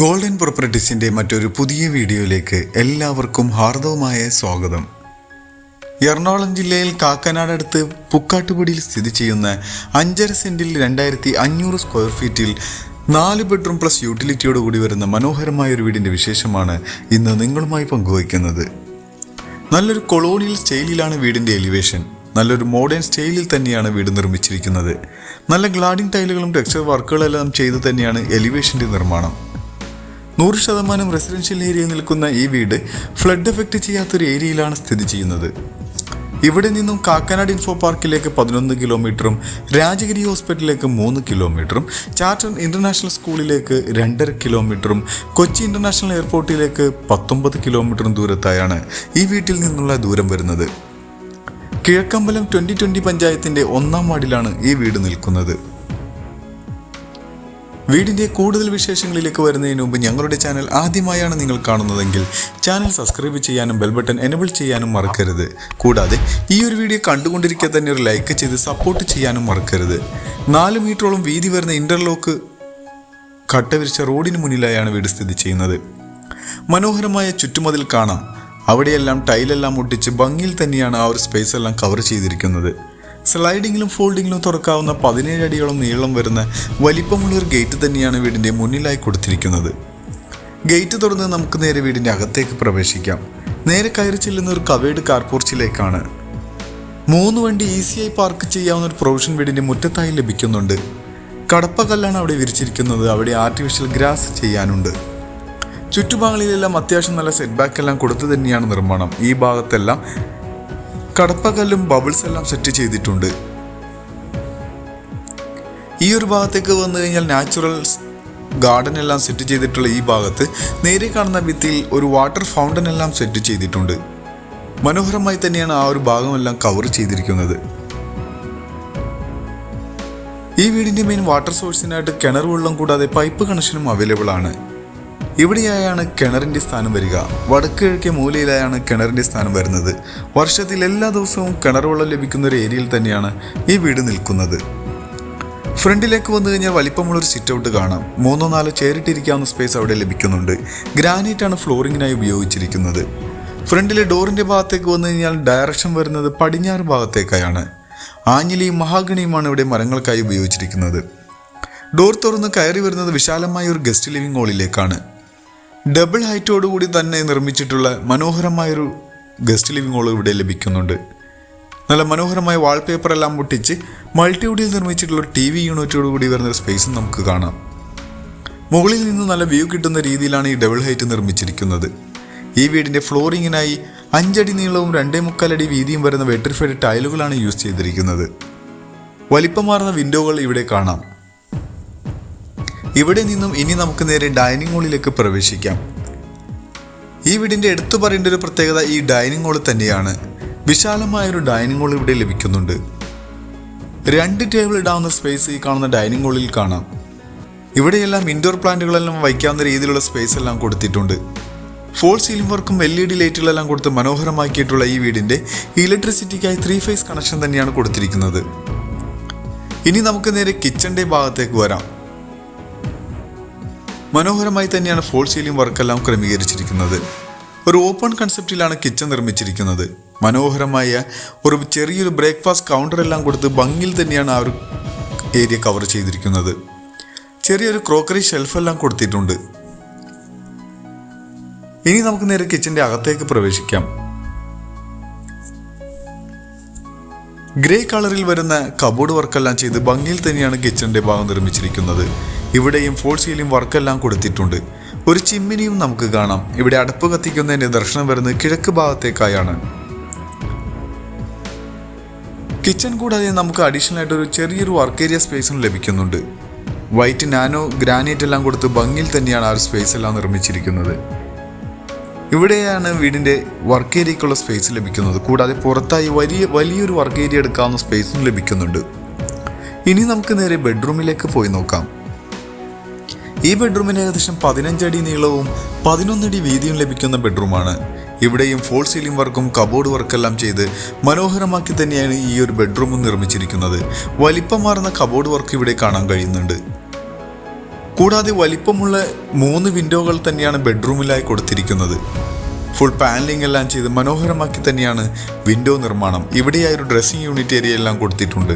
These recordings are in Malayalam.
ഗോൾഡൻ പ്രോപ്പർട്ടീസിന്റെ മറ്റൊരു പുതിയ വീഡിയോയിലേക്ക് എല്ലാവർക്കും ഹാർദവമായ സ്വാഗതം. എറണാകുളം ജില്ലയിൽ കാക്കനാട് അടുത്ത് പുക്കാട്ടുപടിയിൽ സ്ഥിതി ചെയ്യുന്ന അഞ്ചര സെന്റിൽ രണ്ടായിരത്തി അഞ്ഞൂറ് സ്ക്വയർ ഫീറ്റിൽ നാല് ബെഡ്റൂം പ്ലസ് യൂട്ടിലിറ്റിയോട് കൂടി വരുന്ന മനോഹരമായ ഒരു വീടിന്റെ വിശേഷമാണ് ഇന്ന് നിങ്ങളുമായി പങ്കുവയ്ക്കുന്നത്. നല്ലൊരു കൊളോണിയൽ സ്റ്റൈലിലാണ് വീടിന്റെ എലിവേഷൻ. നല്ലൊരു മോഡേൺ സ്റ്റൈലിൽ തന്നെയാണ് വീട് നിർമ്മിച്ചിരിക്കുന്നത്. നല്ല ഗ്ലാഡിംഗ് ടൈലുകളും ടെക്സ്ചർ വർക്കുകളെല്ലാം ചെയ്ത് തന്നെയാണ് എലിവേഷന്റെ നിർമ്മാണം. നൂറ് ശതമാനം റെസിഡൻഷ്യൽ ഏരിയയിൽ നിൽക്കുന്ന ഈ വീട് ഫ്ലഡ് എഫക്റ്റ് ചെയ്യാത്തൊരു ഏരിയയിലാണ് സ്ഥിതി ചെയ്യുന്നത്. ഇവിടെ നിന്നും കാക്കനാട് ഇൻഫോ പാർക്കിലേക്ക് പതിനൊന്ന് കിലോമീറ്ററും രാജഗിരി ഹോസ്പിറ്റലിലേക്ക് മൂന്ന് കിലോമീറ്ററും ചാറ്റൺ ഇന്റർനാഷണൽ സ്കൂളിലേക്ക് രണ്ടര കിലോമീറ്ററും കൊച്ചി ഇന്റർനാഷണൽ എയർപോർട്ടിലേക്ക് പത്തൊമ്പത് കിലോമീറ്ററും ദൂരത്തായാണ് ഈ വീട്ടിൽ നിന്നുള്ള ദൂരം വരുന്നത്. കിഴക്കമ്പലം ട്വന്റി ട്വന്റി പഞ്ചായത്തിന്റെ ഒന്നാം വാർഡിലാണ് ഈ വീട് നിൽക്കുന്നത്. വീടിന്റെ കൂടുതൽ വിശേഷങ്ങളിലേക്ക് വരുന്നതിന് മുമ്പ് ഞങ്ങളുടെ ചാനൽ ആദ്യമായാണ് നിങ്ങൾ കാണുന്നതെങ്കിൽ ചാനൽ സബ്സ്ക്രൈബ് ചെയ്യാനും ബെൽ ബട്ടൺ എനബിൾ ചെയ്യാനും മറക്കരുത്. കൂടാതെ ഈ ഒരു വീഡിയോ കണ്ടുകൊണ്ടിരിക്കെ തന്നെ ഒരു ലൈക്ക് ചെയ്ത് സപ്പോർട്ട് ചെയ്യാനും മറക്കരുത്. നാല് മീറ്ററോളം വീതി വരുന്ന ഇന്റർലോക്ക് കട്ടവിരിച്ച റോഡിന് മുന്നിലായാണ് വീട് സ്ഥിതി ചെയ്യുന്നത്. മനോഹരമായ ചുറ്റുമതിൽ കാണാം. അവിടെയെല്ലാം ടൈലെല്ലാം ഒട്ടിച്ച് ഭംഗിയിൽ തന്നെയാണ് ആ ഒരു സ്പേസ് എല്ലാം കവർ ചെയ്തിരിക്കുന്നത്. സ്ലൈഡിങ്ങിലും ഫോൾഡിങ്ങിലും തുറക്കാവുന്ന പതിനേഴ് അടിയോളം നീളം വരുന്ന വലിപ്പമുള്ള ഒരു ഗേറ്റ് തന്നെയാണ് വീടിന്റെ മുന്നിലായി കൊടുത്തിരിക്കുന്നത്. ഗേറ്റ് തുറന്ന് നമുക്ക് നേരെ വീടിന്റെ അകത്തേക്ക് പ്രവേശിക്കാം. നേരെ കയറി ചെല്ലുന്ന ഒരു കവേഡ് കാർപോർച്ചിലേക്കാണ്. മൂന്ന് വണ്ടി ഈസിയായി പാർക്ക് ചെയ്യാവുന്ന ഒരു പ്രൊവിഷൻ വീടിന്റെ മുറ്റത്തായി ലഭിക്കുന്നുണ്ട്. കടപ്പകല്ലാണ് അവിടെ വിരിച്ചിരിക്കുന്നത്. അവിടെ ആർട്ടിഫിഷ്യൽ ഗ്രാസ് ചെയ്യാനുണ്ട്. ചുറ്റുഭാഗങ്ങളിലെല്ലാം അത്യാവശ്യം നല്ല സെറ്റ് ബാക്ക് എല്ലാം കൊടുത്തു തന്നെയാണ് നിർമ്മാണം. ഈ ഭാഗത്തെല്ലാം കടപ്പകല്ലും ബബിൾസ് എല്ലാം സെറ്റ് ചെയ്തിട്ടുണ്ട്. ഈ ഒരു ഭാഗത്തേക്ക് വന്നു കഴിഞ്ഞാൽ നാച്ചുറൽ ഗാർഡൻ എല്ലാം സെറ്റ് ചെയ്തിട്ടുള്ള ഈ ഭാഗത്ത് നേരെ കാണുന്ന ഭിത്തിയിൽ ഒരു വാട്ടർ ഫൗണ്ടൻ എല്ലാം സെറ്റ് ചെയ്തിട്ടുണ്ട്. മനോഹരമായി തന്നെയാണ് ആ ഒരു ഭാഗമെല്ലാം കവർ ചെയ്തിരിക്കുന്നത്. ഈ വീടിന്റെ മെയിൻ വാട്ടർ സോഴ്സിനായിട്ട് കിണർ വെള്ളം കൂടാതെ പൈപ്പ് കണക്ഷനും അവൈലബിൾ ആണ്. ഇവിടെയായാണ് കിണറിന്റെ സ്ഥാനം വരിക. വടക്ക് കിഴക്കേ മൂലയിലായാണ് കിണറിന്റെ സ്ഥാനം വരുന്നത്. വർഷത്തിൽ എല്ലാ ദിവസവും കിണർ വെള്ളം ലഭിക്കുന്ന ഒരു ഏരിയയിൽ തന്നെയാണ് ഈ വീട് നിൽക്കുന്നത്. ഫ്രണ്ടിലേക്ക് വന്നു കഴിഞ്ഞാൽ വലിപ്പമുള്ളൊരു സിറ്റ് ഔട്ട് കാണാം. മൂന്നോ നാലോ ചേരിട്ടിരിക്കാവുന്ന സ്പേസ് അവിടെ ലഭിക്കുന്നുണ്ട്. ഗ്രാനൈറ്റ് ആണ് ഫ്ലോറിങ്ങിനായി ഉപയോഗിച്ചിരിക്കുന്നത്. ഫ്രണ്ടിലെ ഡോറിന്റെ ഭാഗത്തേക്ക് വന്നു കഴിഞ്ഞാൽ ഡയറക്ഷൻ വരുന്നത് പടിഞ്ഞാറ് ഭാഗത്തേക്കായാണ്. ആഞ്ഞിലിയും മഹാഗണിയുമാണ് ഇവിടെ മരങ്ങൾക്കായി ഉപയോഗിച്ചിരിക്കുന്നത്. ഡോർ തുറന്ന് കയറി വരുന്നത് വിശാലമായ ഒരു ഗസ്റ്റ് ലിവിംഗ് ഹാളിലേക്കാണ്. ഡബിൾ ഹൈറ്റോടുകൂടി തന്നെ നിർമ്മിച്ചിട്ടുള്ള മനോഹരമായൊരു ഗസ്റ്റ് ലിവിംഗ് ഹോൾ ഇവിടെ ലഭിക്കുന്നുണ്ട്. നല്ല മനോഹരമായ വാൾപേപ്പർ എല്ലാം ഒട്ടിച്ച് മൾട്ടിവുഡിൽ നിർമ്മിച്ചിട്ടുള്ള ടി വി യൂണിറ്റോട് കൂടി വരുന്ന സ്പേസും നമുക്ക് കാണാം. മുകളിൽ നിന്ന് നല്ല വ്യൂ കിട്ടുന്ന രീതിയിലാണ് ഈ ഡബിൾ ഹൈറ്റ് നിർമ്മിച്ചിരിക്കുന്നത്. ഈ വീടിന്റെ ഫ്ലോറിങ്ങിനായി അഞ്ചടി നീളവും രണ്ടേ മുക്കാലടി വീതിയും വരുന്ന വെട്രിഫൈഡ് ടൈലുകളാണ് യൂസ് ചെയ്തിരിക്കുന്നത്. വലിപ്പമാർന്ന വിൻഡോകൾ ഇവിടെ കാണാം. ഇവിടെ നിന്നും ഇനി നമുക്ക് നേരെ ഡൈനിങ് ഹാളിലേക്ക് പ്രവേശിക്കാം. ഈ വീടിന്റെ എടുത്തു പറയേണ്ട ഒരു പ്രത്യേകത ഈ ഡൈനിങ് ഹാൾ തന്നെയാണ്. വിശാലമായ ഒരു ഡൈനിങ് ഹാൾ ഇവിടെ ലഭിക്കുന്നുണ്ട്. രണ്ട് ടേബിൾ ഇടാവുന്ന സ്പേസ് ഈ കാണുന്ന ഡൈനിങ് ഹാളിൽ കാണാം. ഇവിടെയെല്ലാം ഇൻഡോർ പ്ലാന്റുകളെല്ലാം വയ്ക്കാവുന്ന രീതിയിലുള്ള സ്പേസ് എല്ലാം കൊടുത്തിട്ടുണ്ട്. ഫോൾ സീലിംഗ് വർക്കും എൽ ഇ ഡി ലൈറ്റുകളെല്ലാം കൊടുത്ത് മനോഹരമാക്കിയിട്ടുള്ള ഈ വീടിന്റെ ഇലക്ട്രിസിറ്റിക്കായി ത്രീ ഫേസ് കണക്ഷൻ തന്നെയാണ് കൊടുത്തിരിക്കുന്നത്. ഇനി നമുക്ക് നേരെ കിച്ചന്റെ ഭാഗത്തേക്ക് വരാം. മനോഹരമായി തന്നെയാണ് ഫോൾ സീലിംഗ് വർക്കെല്ലാം ക്രമീകരിച്ചിരിക്കുന്നത്. ഒരു ഓപ്പൺ കൺസെപ്റ്റിലാണ് കിച്ചൺ നിർമ്മിച്ചിരിക്കുന്നത്. മനോഹരമായ ഒരു ചെറിയൊരു ബ്രേക്ക്ഫാസ്റ്റ് കൗണ്ടർ എല്ലാം കൊടുത്ത് ഭംഗിയിൽ തന്നെയാണ് ആ ഒരു ഏരിയ കവർ ചെയ്തിരിക്കുന്നത്. ചെറിയൊരു ക്രോക്കറി ഷെൽഫെല്ലാം കൊടുത്തിട്ടുണ്ട്. ഇനി നമുക്ക് നേരെ കിച്ചന്റെ അകത്തേക്ക് പ്രവേശിക്കാം. ഗ്രേ കളറിൽ വരുന്ന കബോർഡ് വർക്കെല്ലാം ചെയ്ത് ഭംഗിയിൽ തന്നെയാണ് കിച്ചണിന്റെ ഭാഗം നിർമ്മിച്ചിരിക്കുന്നത്. ഇവിടെയും ഫോൾ സീലിംഗ് വർക്കെല്ലാം കൊടുത്തിട്ടുണ്ട്. ഒരു ചിമ്മിനിയും നമുക്ക് കാണാം. ഇവിടെ അടുപ്പ് കത്തിക്കുന്നതിന്റെ ദർശനം വരുന്നത് കിഴക്ക് ഭാഗത്തേക്കായാണ്. കിച്ചൺ കൂടാതെ നമുക്ക് അഡീഷണൽ ആയിട്ട് ഒരു ചെറിയൊരു വർക്ക് ഏരിയ സ്പേസും ലഭിക്കുന്നുണ്ട്. വൈറ്റ് നാനോ ഗ്രാനൈറ്റ് എല്ലാം കൊടുത്ത് ഭംഗിയിൽ തന്നെയാണ് ആ ഒരു സ്പേസ് എല്ലാം നിർമ്മിച്ചിരിക്കുന്നത്. ഇവിടെയാണ് വീടിന്റെ വർക്ക് ഏരിയക്കുള്ള സ്പേസ് ലഭിക്കുന്നത്. കൂടാതെ പുറത്തായി വലിയ വലിയൊരു വർക്ക് ഏരിയ എടുക്കാവുന്ന സ്പേസും ലഭിക്കുന്നുണ്ട്. ഇനി നമുക്ക് നേരെ ബെഡ്റൂമിലേക്ക് പോയി നോക്കാം. ഈ ബെഡ്റൂമിന് ഏകദേശം പതിനഞ്ചടി നീളവും പതിനൊന്നടി വീതിയും ലഭിക്കുന്ന ബെഡ്റൂമാണ് ഇവിടെയും ഫോൾ സീലിംഗ് വർക്കും കബോർഡ് വർക്കെല്ലാം ചെയ്ത് മനോഹരമാക്കി തന്നെയാണ് ഈ ഒരു ബെഡ്റൂമും നിർമ്മിച്ചിരിക്കുന്നത്. വലിപ്പമാർന്ന കബോർഡ് വർക്ക് ഇവിടെ കാണാൻ കഴിയുന്നുണ്ട്. കൂടാതെ വലിപ്പമുള്ള മൂന്ന് വിൻഡോകൾ തന്നെയാണ് ബെഡ്റൂമിലായി കൊടുത്തിരിക്കുന്നത്. ഫുൾ പാനലിംഗ് എല്ലാം ചെയ്ത് മനോഹരമാക്കി തന്നെയാണ് വിൻഡോ നിർമ്മാണം. ഇവിടെയായി ഒരു ഡ്രസ്സിംഗ് യൂണിറ്റ് ഏരിയ എല്ലാം കൊടുത്തിട്ടുണ്ട്.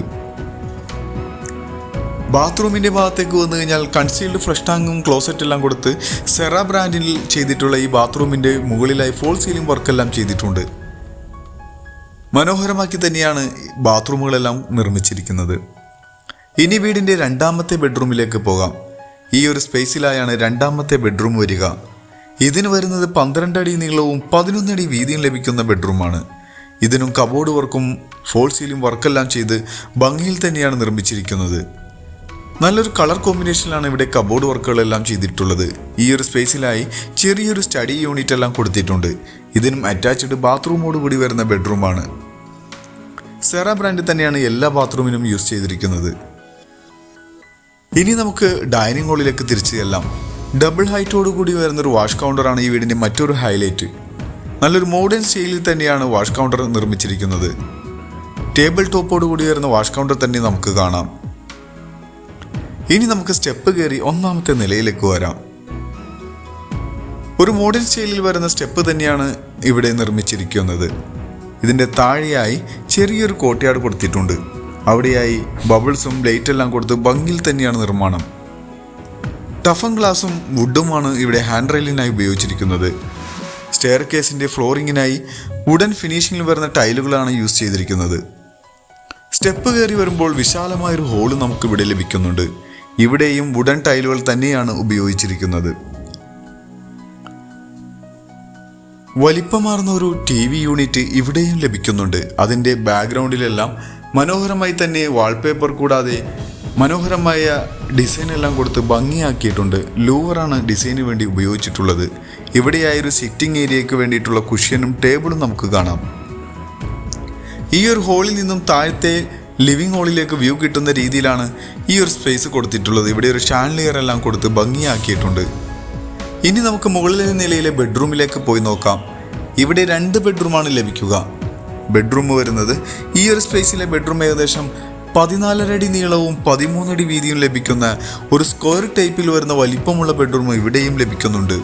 ബാത്റൂമിന്റെ ഭാഗത്തേക്ക് വന്നു കഴിഞ്ഞാൽ കൺസീൽഡ് ഫ്ലഷ് ടാങ്കും ക്ലോസറ്റ് എല്ലാം കൊടുത്ത് സെറ ബ്രാൻഡിൽ ചെയ്തിട്ടുള്ള ഈ ബാത്റൂമിന്റെ മുകളിലായി ഫോൾ സീലിംഗ് വർക്കെല്ലാം ചെയ്തിട്ടുണ്ട്. മനോഹരമാക്കി തന്നെയാണ് ബാത്റൂമുകളെല്ലാം നിർമ്മിച്ചിരിക്കുന്നത്. ഇനി വീടിന്റെ രണ്ടാമത്തെ ബെഡ്റൂമിലേക്ക് പോകാം. ഈ ഒരു സ്പേസിലായാണ് രണ്ടാമത്തെ ബെഡ്റൂം വരിക. ഇതിന് വരുന്നത് പന്ത്രണ്ട് അടി നീളവും പതിനൊന്നടി വീതിയും ലഭിക്കുന്ന ബെഡ്റൂമാണ്. ഇതിനും കബോർഡ് വർക്കും ഫോൾ സീലിംഗ് വർക്കെല്ലാം ചെയ്ത് ഭംഗിയിൽ തന്നെയാണ് നിർമ്മിച്ചിരിക്കുന്നത്. നല്ലൊരു കളർ കോമ്പിനേഷനിലാണ് ഇവിടെ കബോർഡ് വർക്കുകളെല്ലാം ചെയ്തിട്ടുള്ളത്. ഈ ഒരു സ്പേസിലായി ചെറിയൊരു സ്റ്റഡി യൂണിറ്റ് എല്ലാം കൊടുത്തിട്ടുണ്ട്. ഇതിനും അറ്റാച്ച്ഡ് ബാത്റൂമോട് കൂടി വരുന്ന ബെഡ്റൂമാണ്. സെറ ബ്രാൻഡ് തന്നെയാണ് എല്ലാ ബാത്റൂമിനും യൂസ് ചെയ്തിരിക്കുന്നത്. ഇനി നമുക്ക് ഡൈനിങ് ഹാളിലേക്ക് തിരിച്ചു ചെല്ലാം. ഡബിൾ ഹൈറ്റോട് കൂടി വരുന്ന ഒരു വാഷ് കൗണ്ടറാണ് ഈ വീടിന്റെ മറ്റൊരു ഹൈലൈറ്റ്. നല്ലൊരു മോഡേൺ സ്റ്റൈലിൽ തന്നെയാണ് വാഷ് കൗണ്ടർ നിർമ്മിച്ചിരിക്കുന്നത്. ടേബിൾ ടോപ്പോട് കൂടി വരുന്ന വാഷ് കൗണ്ടർ തന്നെ നമുക്ക് കാണാം. ഇനി നമുക്ക് സ്റ്റെപ്പ് കയറി ഒന്നാമത്തെ നിലയിലേക്ക് വരാം. ഒരു മോഡേൺ സ്റ്റൈലിൽ വരുന്ന സ്റ്റെപ്പ് തന്നെയാണ് ഇവിടെ നിർമ്മിച്ചിരിക്കുന്നത്. ഇതിന്റെ താഴെയായി ചെറിയൊരു കോട്ടയാട് കൊടുത്തിട്ടുണ്ട്. അവിടെയായി ബബിൾസും ലൈറ്റ് എല്ലാം കൊടുത്ത് ഭംഗിയിൽ തന്നെയാണ് നിർമ്മാണം. ടഫൻ ഗ്ലാസും വുഡുമാണ് ഇവിടെ ഹാൻഡ് റെയിലിനായി ഉപയോഗിച്ചിരിക്കുന്നത്. സ്റ്റെയർ കേസിന്റെ ഫ്ലോറിങ്ങിനായി വുഡൻ ഫിനിഷിങ്ങിൽ വരുന്ന ടൈലുകളാണ് യൂസ് ചെയ്തിരിക്കുന്നത്. സ്റ്റെപ്പ് കയറി വരുമ്പോൾ വിശാലമായൊരു ഹോൾ നമുക്ക് ഇവിടെ ലഭിക്കുന്നുണ്ട്. ഇവിടെയും വുഡൻ ടൈലുകൾ തന്നെയാണ് ഉപയോഗിച്ചിരിക്കുന്നത്. വലിപ്പമാർന്ന ഒരു ടി വി യൂണിറ്റ് ഇവിടെയും ലഭിക്കുന്നുണ്ട്. അതിന്റെ ബാക്ക്ഗ്രൗണ്ടിലെല്ലാം മനോഹരമായി തന്നെ വാൾപേപ്പർ കൂടാതെ മനോഹരമായ ഡിസൈൻ എല്ലാം കൊടുത്ത് ഭംഗിയാക്കിയിട്ടുണ്ട്. ലൂവറാണ് ഡിസൈന് വേണ്ടി ഉപയോഗിച്ചിട്ടുള്ളത്. ഇവിടെയായൊരു സിറ്റിംഗ് ഏരിയയ്ക്ക് വേണ്ടിയിട്ടുള്ള കുഷ്യനും ടേബിളും നമുക്ക് കാണാം. ഈ ഒരു ഹോളിൽ നിന്നും താഴത്തെ ലിവിംഗ് ഹോളിലേക്ക് വ്യൂ കിട്ടുന്ന രീതിയിലാണ് ഈ ഒരു സ്പേസ് കൊടുത്തിട്ടുള്ളത്. ഇവിടെ ഒരു ഷാൻലിയർ എല്ലാം കൊടുത്ത് ഭംഗിയാക്കിയിട്ടുണ്ട്. ഇനി നമുക്ക് മുകളിലെ നിലയിലെ ബെഡ്റൂമിലേക്ക് പോയി നോക്കാം. ഇവിടെ രണ്ട് ബെഡ്റൂമാണ് ലഭിക്കുക. ബെഡ്റൂം വരുന്നത്. ഈ ഒരു സ്പേസിലെ ബെഡ്റൂം ഏകദേശം പതിനാലരടി നീളവും പതിമൂന്നടി വീതിയും ലഭിക്കുന്ന ഒരു സ്ക്വയർ ടൈപ്പിൽ വരുന്ന വലിപ്പമുള്ള ബെഡ്റൂം ഇവിടെയും ലഭിക്കുന്നുണ്ട്.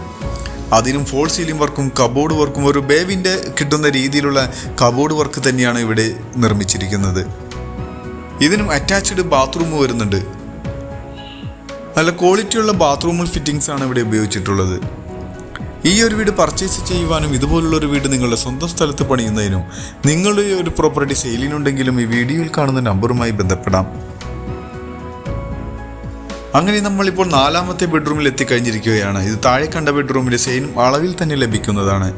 അതിനും ഫോൾ സീലിംഗ് വർക്കും കബോർഡ് വർക്കും ഒരു ബേവിന്റെ കിട്ടുന്ന രീതിയിലുള്ള കബോർഡ് വർക്ക് തന്നെയാണ് ഇവിടെ നിർമ്മിച്ചിരിക്കുന്നത്. ഇതിനും അറ്റാച്ച്ഡ് ബാത്റൂം വരുന്നുണ്ട്. നല്ല ക്വാളിറ്റിയുള്ള ബാത്റൂമിൽ ഫിറ്റിംഗ്സ് ആണ് ഇവിടെ ഉപയോഗിച്ചിട്ടുള്ളത്. ഈ ഒരു വീട് പർച്ചേസ് ചെയ്യുവാനും ഇതുപോലുള്ള ഒരു വീട് നിങ്ങളുടെ സ്വന്തം സ്ഥലത്ത് പണിയുന്നതിനും നിങ്ങളുടെ ഒരു പ്രോപ്പർട്ടി സെയിലിനുണ്ടെങ്കിലും ഈ വീഡിയോയിൽ കാണുന്ന നമ്പറുമായി ബന്ധപ്പെടാം. അങ്ങനെ നമ്മളിപ്പോൾ നാലാമത്തെ ബെഡ്റൂമിൽ എത്തിക്കഴിഞ്ഞിരിക്കുകയാണ്. ഇത് താഴെ കണ്ട ബെഡ്റൂമിന്റെ സെയിം അളവിൽ തന്നെ ലഭിക്കുന്നതാണ്.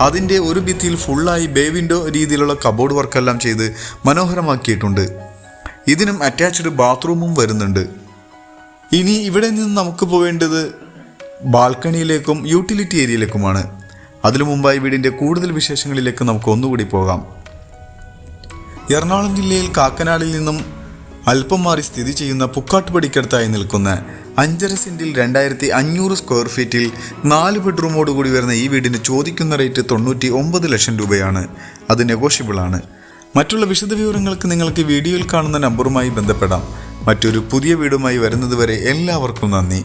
അതിന്റെ ഒരു ഭിത്തിയിൽ ഫുള്ളായി ബേ വിൻഡോ രീതിയിലുള്ള കബോർഡ് വർക്കെല്ലാം ചെയ്ത് മനോഹരമാക്കിയിട്ടുണ്ട്. ഇതിനും അറ്റാച്ച്ഡ് ബാത്റൂമും വരുന്നുണ്ട്. ഇനി ഇവിടെ നിന്ന് നമുക്ക് പോവേണ്ടത് ബാൽക്കണിയിലേക്കും യൂട്ടിലിറ്റി ഏരിയയിലേക്കുമാണ്. അതിനു മുമ്പായി വീടിന്റെ കൂടുതൽ വിശേഷങ്ങളിലേക്ക് നമുക്ക് ഒന്നുകൂടി പോകാം. എറണാകുളം ജില്ലയിൽ കാക്കനാടിൽ നിന്നും അല്പം മാറി സ്ഥിതി ചെയ്യുന്ന പുക്കാട്ടുപടിക്കടുത്തായി നിൽക്കുന്ന അഞ്ചര സെന്റിൽ രണ്ടായിരത്തി അഞ്ഞൂറ് സ്ക്വയർ ഫീറ്റിൽ നാല് ബെഡ്റൂമോട് കൂടി വരുന്ന ഈ വീടിന് ചോദിക്കുന്ന റേറ്റ് തൊണ്ണൂറ്റി ഒമ്പത് ലക്ഷം രൂപയാണ്. അത് നെഗോഷ്യബിൾ ആണ്. മറ്റുള്ള വിശദവിവരങ്ങൾക്ക് നിങ്ങൾക്ക് വീഡിയോയിൽ കാണുന്ന നമ്പറുമായി ബന്ധപ്പെടാം. മറ്റൊരു പുതിയ വീടുമായി വരുന്നതുവരെ എല്ലാവർക്കും നന്ദി.